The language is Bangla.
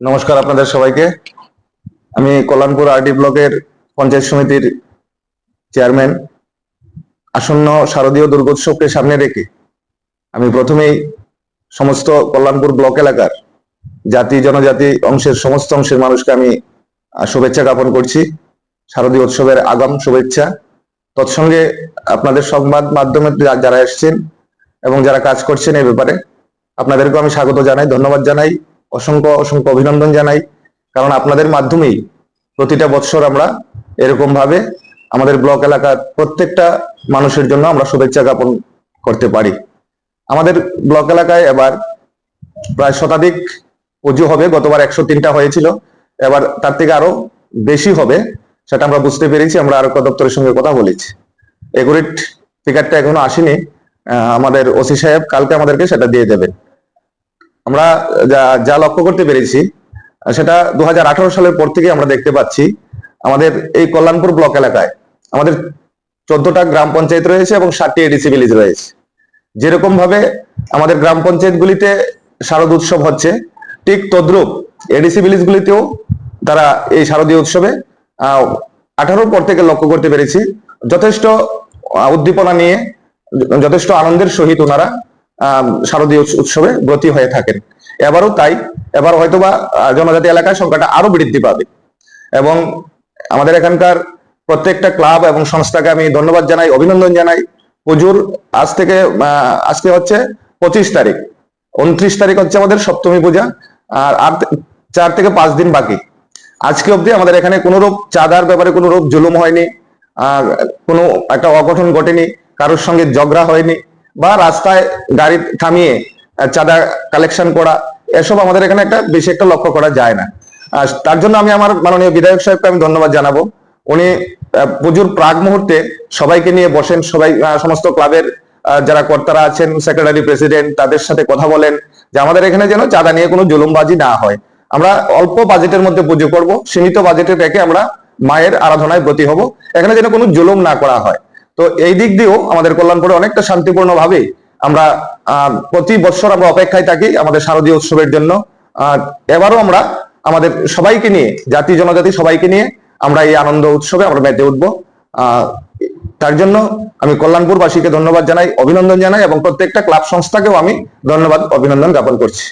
নমস্কার আপনাদের সবাইকে। আমি কল্যাণপুর আরডি ব্লকের পঞ্চায়েত সমিতির চেয়ারম্যান, আসন্ন শারদীয় দুর্গোৎসবকে সামনে রেখে আমি প্রথমেই সমস্ত কল্যাণপুর ব্লক এলাকার জাতি, জনজাতি অংশের সমস্ত অংশের মানুষকে আমি শুভেচ্ছা জ্ঞাপন করছি। শারদীয় উৎসবের আগাম শুভেচ্ছা। তৎসঙ্গে আপনাদের সংবাদ মাধ্যমে যারা এসছেন এবং যারা কাজ করছেন এই ব্যাপারে আপনাদেরকে আমি স্বাগত জানাই, ধন্যবাদ জানাই। অসংখ্য অসংখ্য অভিনন্দন জানাই। কারণ আপনাদের মাধ্যমেই প্রতিটা বৎসর আমরা এরকম ভাবে আমাদের ব্লক এলাকার প্রত্যেকটা মানুষের জন্য আমরা শুভেচ্ছা জ্ঞাপন করতে পারি। আমাদের ব্লক এলাকায় এবার প্রায় শতাধিক পুজো হবে, গতবার একশো তিনটা হয়েছিল। এবার তার থেকে আরও বেশি হবে, সেটা আমরা বুঝতে পেরেছি, আমরা আরও দপ্তরের সঙ্গে কথা বলেছি। এগুরিট ফিগারটা এখনও আসেনি। আমাদের ওসি সাহেব কালকে আমাদেরকে সেটা দিয়ে দেবেন। আমরা যা লক্ষ্য করতে পেরেছি, সেটা দু হাজার আঠারো সালের পর থেকে আমরা দেখতে পাচ্ছি আমাদের এই কল্যাণপুর ব্লক এলাকায়। আমাদের চোদ্দটা গ্রাম পঞ্চায়েত রয়েছে এবং ষাটটি এডিসি ভিলেজ রয়েছে। যেরকম ভাবে আমাদের গ্রাম পঞ্চায়েত গুলিতে শারদ উৎসব হচ্ছে, ঠিক তদ্রুপ এডিসি ভিলেজ গুলিতেও তারা এই শারদীয় উৎসবে আঠারোর পর থেকে লক্ষ্য করতে পেরেছি। যথেষ্ট উদ্দীপনা নিয়ে, যথেষ্ট আনন্দের সহিত ওনারা শারদীয় উৎস- উৎসবে ব্রতী হয়ে থাকেন। এবারও তাই, এবার হয়তোবা জনজাতি এলাকায় সংখ্যাটা আরও বৃদ্ধি পাবে। এবং আমাদের এখানকার প্রত্যেকটা ক্লাব এবং সংস্থাকে আমি ধন্যবাদ জানাই, অভিনন্দন জানাই। পুজোর আজ থেকে আজকে হচ্ছে পঁচিশ তারিখ। উনত্রিশ তারিখ হচ্ছে আমাদের সপ্তমী পূজা, আর আর চার থেকে পাঁচ দিন বাকি। আজকে অবধি আমাদের এখানে কোনো রূপ চাঁদার ব্যাপারে কোনো রূপ জুলুম হয়নি, আর কোনো একটা অঘটন ঘটেনি, কারোর সঙ্গে ঝগড়া হয়নি বা রাস্তায় গাড়ি থামিয়ে চাঁদা কালেকশন করা, এসব আমাদের এখানে একটা বেশি একটা লক্ষ্য করা যায় না। আর তার জন্য আমি আমার মাননীয় বিধায়ক সাহেবকে আমি ধন্যবাদ জানাব। উনি পুজোর প্রাক মুহূর্তে সবাইকে নিয়ে বসেন, সবাই সমস্ত ক্লাবের যারা কর্তারা আছেন সেক্রেটারি প্রেসিডেন্ট তাদের সাথে কথা বলেন যে আমাদের এখানে যেন চাঁদা নিয়ে কোনো জুলুমবাজি না হয়। আমরা অল্প বাজেটের মধ্যে পুজো করব, সীমিত বাজেটে রেখে আমরা মায়ের আরাধনায় ব্রতী হব। এখানে যেন কোনো জুলুম না করা হয়। তো এই দিক দিয়েও আমাদের কল্যাণপুরে অনেকটা শান্তিপূর্ণ ভাবে আমরা প্রতি বছর আমরা অপেক্ষায় থাকি আমাদের শারদীয় উৎসবের জন্য। এবারও আমরা আমাদের সবাইকে নিয়ে, জাতি জনজাতি সবাইকে নিয়ে আমরা এই আনন্দ উৎসবে আমরা মেতে উঠবো। তার জন্য আমি কল্যাণপুরবাসীকে ধন্যবাদ জানাই, অভিনন্দন জানাই এবং প্রত্যেকটা ক্লাব সংস্থাকেও আমি ধন্যবাদ, অভিনন্দন জ্ঞাপন করছি।